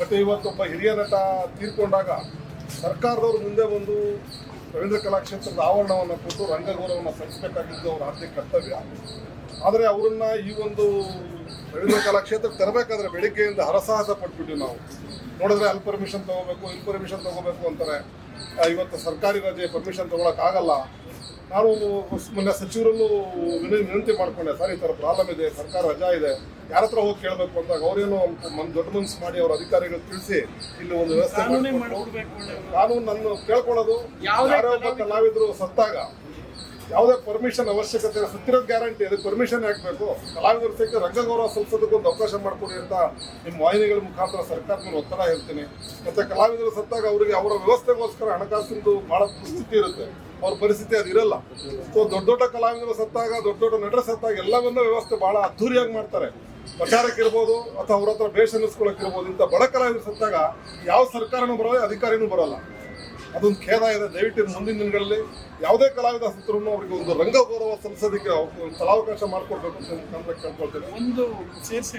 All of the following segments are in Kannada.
ಮತ್ತೆ ಇವತ್ತೊಬ್ಬ ಹಿರಿಯ ನಟ ತೀರ್ಕೊಂಡಾಗ ಸರ್ಕಾರದವರು ಮುಂದೆ ಬಂದು ರವೀಂದ್ರ ಕಲಾಕ್ಷೇತ್ರದ ಆವರಣವನ್ನು ಕೊಟ್ಟು ರಂಗಗೌರವವನ್ನು ಸಲ್ಲಿಸಬೇಕಾಗಿದ್ದು ಅವರ ಆದ್ಯ ಕರ್ತವ್ಯ. ಆದರೆ ಅವರನ್ನ ಈ ಒಂದು ರವೀಂದ್ರ ಕಲಾಕ್ಷೇತ್ರಕ್ಕೆ ತರಬೇಕಾದ್ರೆ ಬೆಳಿಗ್ಗೆಯಿಂದ ಹರಸಾಹಸ ಪಟ್ಬಿಟ್ಟಿವಿ ನಾವು. ನೋಡಿದ್ರೆ ಅಲ್ಲಿ ಪರ್ಮಿಷನ್ ತಗೋಬೇಕು, ಇಲ್ಲಿ ಪರ್ಮಿಷನ್ ತಗೋಬೇಕು ಅಂತಾರೆ. ಇವತ್ತು ಸರ್ಕಾರಿ ರಜೆ ಪರ್ಮಿಷನ್ ತಗೊಳಕ್ಕಾಗಲ್ಲ. ನಾನು ಮೊನ್ನೆ ಸಚಿವರಲ್ಲೂ ವಿನ- ವಿನಂತಿ ಮಾಡಿಕೊಂಡೆ ಸರ್ ಈ ಥರ ಪ್ರಾಬ್ಲಮ್ ಇದೆ ಸರ್ಕಾರ ರಜಾ ಇದೆ. ಯಾರ ಹತ್ರ ಹೋಗಿ ಕೇಳಬೇಕು? ಅಂದಾಗ ಅವರೇನೋ ಮನ್ ದೊಡ್ಡ ಮನ್ಸು ಮಾಡಿ ಅವ್ರ ಅಧಿಕಾರಿಗಳು ತಿಳಿಸಿ ಇಲ್ಲಿ ಒಂದು ವ್ಯವಸ್ಥೆ ಕಾನೂನೇ ಕಾನೂನು ನನ್ನ ಕೇಳ್ಕೊಳ್ಳೋದು ಯಾರೊಬ್ಬ ಯಾರೋ ಕಲಾವಿದರು ಸತ್ತಾಗ. ಯಾವುದೇ ಪರ್ಮಿಷನ್ ಅವಶ್ಯಕತೆ. ಸತ್ತಿರೋದು ಗ್ಯಾರಂಟಿ ಅದಕ್ಕೆ ಪರ್ಮಿಷನ್ ಹಾಕ್ಬೇಕು. ಕಲಾವಿದರ ಸಹಿತ ರಂಗಗೌರವ ಸಂಸದಕ್ಕೂ ಒಂದು ಅವಕಾಶ ಮಾಡಿಕೊಡಿ ಅಂತ ನಿಮ್ಮ ವಾಹಿನಿಗಳ ಮುಖಾಂತರ ಸರ್ಕಾರದ ಮೇಲೆ ಒತ್ತಡ ಹೇಳ್ತೀನಿ. ಮತ್ತೆ ಕಲಾವಿದರು ಸತ್ತಾಗ ಅವರಿಗೆ ಅವರ ವ್ಯವಸ್ಥೆಗೋಸ್ಕರ ಹಣಕಾಸಿಂದು ಬಹಳ ಸ್ಥಿತಿ ಇರುತ್ತೆ. ಅವ್ರ ಪರಿಸ್ಥಿತಿ ಅದು ಇರಲ್ಲ. ಸೊ ದೊಡ್ಡ ದೊಡ್ಡ ಕಲಾವಿದರು ಸತ್ತಾಗ, ದೊಡ್ಡ ದೊಡ್ಡ ನಟರ ಸತ್ತಾಗ ಎಲ್ಲವನ್ನೂ ವ್ಯವಸ್ಥೆ ಬಹಳ ಅದ್ಧೂರಿಯಾಗಿ ಮಾಡ್ತಾರೆ. ಪ್ರಚಾರಕ್ಕೆ ಇರ್ಬೋದು, ಅಥವಾ ಅವ್ರ ಹತ್ರ ಅನ್ನಿಸ್ಕೊಳಕ್ ಇರ್ಬೋದು, ಇಂಥ ಬಡ ಕಲಾವಿದರು ಸತ್ತಾಗ ಯಾವ ಸರ್ಕಾರನೂ ಬರೋಲ್ಲ ಅಧಿಕಾರಿನೂ ಬರೋಲ್ಲ. ಅದೊಂದು ಖೇದ ಇದೆ. ದಯವಿಟ್ಟು ಮುಂದಿನ ದಿನಗಳಲ್ಲಿ ಯಾವುದೇ ಕಲಾವಿದ ಸತ್ರು ಅವರಿಗೆ ಒಂದು ರಂಗ ಗೌರವ ಸಲ್ಲಿಸೋದಕ್ಕೆ ಸ್ಥಳಾವಕಾಶ ಮಾಡಿಕೊಡ್ಬೇಕು ಅಂತ ಕೇಳ್ಕೊಳ್ತೇನೆ. ಒಂದು ಸೇರಿಸಿ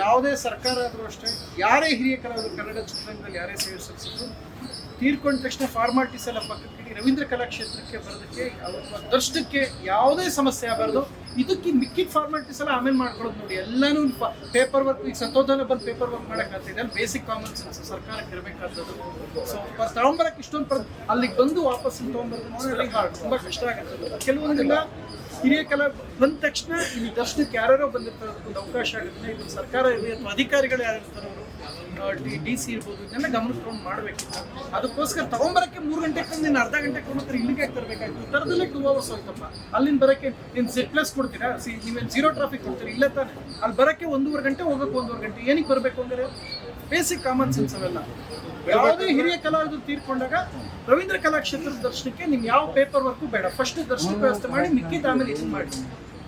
ಯಾವುದೇ ಸರ್ಕಾರ ಆದರೂ ಅಷ್ಟೇ, ಯಾರೇ ಹಿರಿಯ ಕಲಾವಿದರು ಕನ್ನಡ ಚಿತ್ರರಂಗದಲ್ಲಿ ಯಾರೇ ಸೇವೆ ಸಲ್ಲಿಸಿದ್ರು ತೀರ್ಕೊಂಡ ತಕ್ಷಣ ಫಾರ್ಮಾಲಿಟೀಸ್ ಎಲ್ಲ ಪಕ್ಕಕ್ಕೆ. ರವೀಂದ್ರ ಕಲಾಕ್ಷೇತ್ರಕ್ಕೆ ಬರೋದಕ್ಕೆ ದರ್ಶನಕ್ಕೆ ಯಾವುದೇ ಸಮಸ್ಯೆ ಆಗಬಾರ್ದು. ಇದಕ್ಕೆ ಮಿಕ್ಕಿದ ಫಾರ್ಮಾಲಿಟೀಸ್ ಎಲ್ಲ ಆಮೇಲೆ ಮಾಡ್ಕೊಳ್ಳೋದು ನೋಡಿ. ಎಲ್ಲಾನು ಪೇಪರ್ ವರ್ಕ್ ಈಗ ಸತೋದಾನ ಬಂದು ಪೇಪರ್ ವರ್ಕ್ ಮಾಡೋಕ್ಕಾಗ್ತಿದೆ. ಅಲ್ಲಿ ಬೇಸಿಕ್ ಕಾಮನ್ ಸೆನ್ಸ್ ಸರ್ಕಾರಕ್ಕೆ ಇರಬೇಕಾದದ್ದು. ಸೊ ತಗೊಂಬರಕ್ಕೆ ಇಷ್ಟೊಂದು ಪ್ರ, ಅಲ್ಲಿಗೆ ಬಂದು ವಾಪಸ್ ತೊಗೊಂಬರೋದು ತುಂಬ ಕಷ್ಟ ಆಗುತ್ತೆ. ಕೆಲವೊಂದೆಲ್ಲ ಹಿರಿಯ ಕಲಾ, ಬಂದ ತಕ್ಷಣ ಇಲ್ಲಿ ದರ್ಶನಕ್ಕೆ ಯಾರ್ಯಾರೋ ಬಂದಿರ್ತಾರೆ ಒಂದು ಅವಕಾಶ ಆಗುತ್ತೆ. ಇದು ಸರ್ಕಾರ ಇರಲಿ ಅಥವಾ ಅಧಿಕಾರಿಗಳು ಯಾರು ಇರ್ತಾರೆ ಡಿ ಸಿ ಇರ್ಬೋದು, ಇದನ್ನೆಲ್ಲ ಗಮನಕ್ಕೆ ತಗೊಂಡು ಮಾಡಬೇಕಿತ್ತು. ಅದಕ್ಕೋಸ್ಕರ ತಗೊಂಬರಕ್ಕೆ ಮೂರು ಗಂಟೆಗೆ ತಂದು ನೀನು ಅರ್ಧ ಗಂಟೆ ಕೊಂಡ್ರೆ ಇಲ್ಲಿಗೆ ತರಬೇಕಾಗಿತ್ತು ತರದಲ್ಲೇ ಟೂ ಅವರ್ಸ್ ಹೋಯ್ತಪ್ಪ ಅಲ್ಲಿಂದ ಬರೋಕ್ಕೆ ನೀನು ಸೆಟ್ ಪ್ಲಸ್ ಕೊಡ್ತೀರಾ? ಸಿ, ನೀವೇನು ಜೀರೋ ಟ್ರಾಫಿಕ್ ಕೊಡ್ತೀರಿ? ಇಲ್ಲೇ ತಾನೆ. ಅಲ್ಲಿ ಬರೋಕ್ಕೆ ಒಂದೂವರೆ ಗಂಟೆ, ಹೋಗಕ್ಕೆ ಒಂದೂವರೆ ಗಂಟೆ. ಏನಕ್ಕೆ ಬರಬೇಕು ಅಂದರೆ ಬೇಸಿಕ್ ಕಾಮನ್ ಸೆನ್ಸ್ ಅವೆಲ್ಲ. ಯಾವುದೇ ಹಿರಿಯ ಕಲಾವಿದರು ತೀರ್ಕೊಂಡಾಗ ರವೀಂದ್ರ ಕಲಾಕ್ಷೇತ್ರದ ದರ್ಶನಕ್ಕೆ ನಿಮ್ಗೆ ಯಾವ ಪೇಪರ್ ವರ್ಕು ಬೇಡ. ಫಸ್ಟ್ ದರ್ಶನ ವ್ಯವಸ್ಥೆ ಮಾಡಿ, ಮಿಕ್ಕಿದ ಆಮೇಲೆ ಇದನ್ನ ಮಾಡಿ.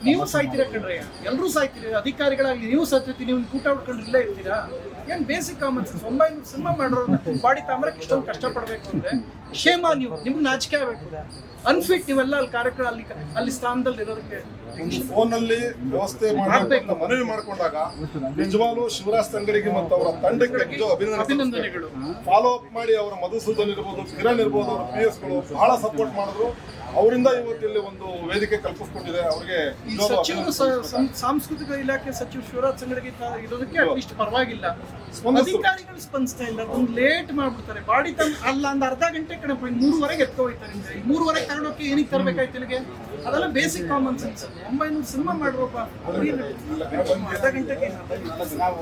ನೀವು ಸಾಯ್ತೀರ ಕಣ್ರಯ್ಯ ಎಲ್ಲರೂ ಸಾಯ್ತೀರಿ ಅಧಿಕಾರಿಗಳಾಗಲಿ ನೀವು ಸತ್ತೀರಿ ನೀವು ಉಟ್ಕೊಂಡು ಇಲ್ಲೇ ಇರ್ತೀರಾ? ಏನ್ ಬೇಸಿಕ್ ಕಾಮನ್ ಸೆನ್ಸ್ ಒಂಬೈನೂರು ಸಿನಿಮಾ ಮಾಡೋರನ್ನ ಬಾಡಿ ತಾಮ್ರಕ್ಕೆ ಇಷ್ಟೊಂದು ಕಷ್ಟಪಡಬೇಕು ಅಂದ್ರೆ ಕ್ಷೇಮ ನೀವು ನಿಮ್ಗೆ ನಾಚಿಕೆ ಆಗಬೇಕು. ಅನ್ಫಿಟ್ ನೀವೆಲ್ಲ ಅಲ್ಲಿ ಕಾರ್ಯಕ್ರಮ ಅಲ್ಲಿ ಅಲ್ಲಿ ಸ್ಥಾನದಲ್ಲಿ ಇರೋದಕ್ಕೆ ಒಂದು ಫೋನಲ್ಲಿ ವ್ಯವಸ್ಥೆ ಮಾಡಬೇಕು ಮನವಿ ಮಾಡ್ಕೊಂಡಾಗ ನಿಜವಾಗ್ಲೂ ಶಿವರಾಜ್ ತಂಗಡಿಗೆ ಮತ್ತು ಅವರ ತಂಡಕ್ಕೆ ಅಭಿನಂದನೆಗಳು. ಫಾಲೋ ಅಪ್ ಮಾಡಿ ಅವರ ಮಧುಸೂದನ್ ಇರ್ಬೋದು ಕಿರಣ್ ಇರ್ಬೋದು ಅವರ ಪಿ ಎಸ್ಗಳು ಬಹಳ ಸಪೋರ್ಟ್ ಮಾಡಿದ್ರು. ಅವರಿಂದ ಇವತ್ತಿಲ್ಲಿ ಒಂದು ವೇದಿಕೆ ಕಲ್ಪಿಸ್ಕೊಂಡಿದೆ ಅವರಿಗೆ ಸಚಿವರು ಸಾಂಸ್ಕೃತಿಕ ಇಲಾಖೆ ಸಚಿವ ಶಿವರಾಜ್ ಸಂಗಡಿಗೆ ಇರೋದಕ್ಕೆ ಅಟ್ಲೀಸ್ಟ್ ಪರವಾಗಿಲ್ಲ ಅಧಿಕಾರಿಗಳು ಸ್ಪಂದಿಸ್ತಾ ಇಲ್ಲ ಒಂದು ಲೇಟ್ ಮಾಡ್ಬಿಡ್ತಾರೆ ಬಾಡಿ ತಂದು ಅಲ್ಲ ಒಂದು ಅರ್ಧ ಗಂಟೆ ಕಡೆ ಮೂರುವರೆಗೆ ಎತ್ಕೊ ಹೋಗ್ತಾರೆ ಅಂದ್ರೆ ಮೂರುವರೆಗೆ ತಗೊಂಡೋಕೆ ಏನಕ್ಕೆ ತರಬೇಕಾಯ್ತು ಇಲ್ಲಿಗೆ ಅದೆಲ್ಲ ಬೇಸಿಕ್ ಕಾಮನ್ ಸೆನ್ಸ್ ಒಂಬೈನೂರು ಸಿನಿಮಾ ಮಾಡಿರೋಪ್ಪ ಅರ್ಧ ಗಂಟೆಗೆ ನಾವು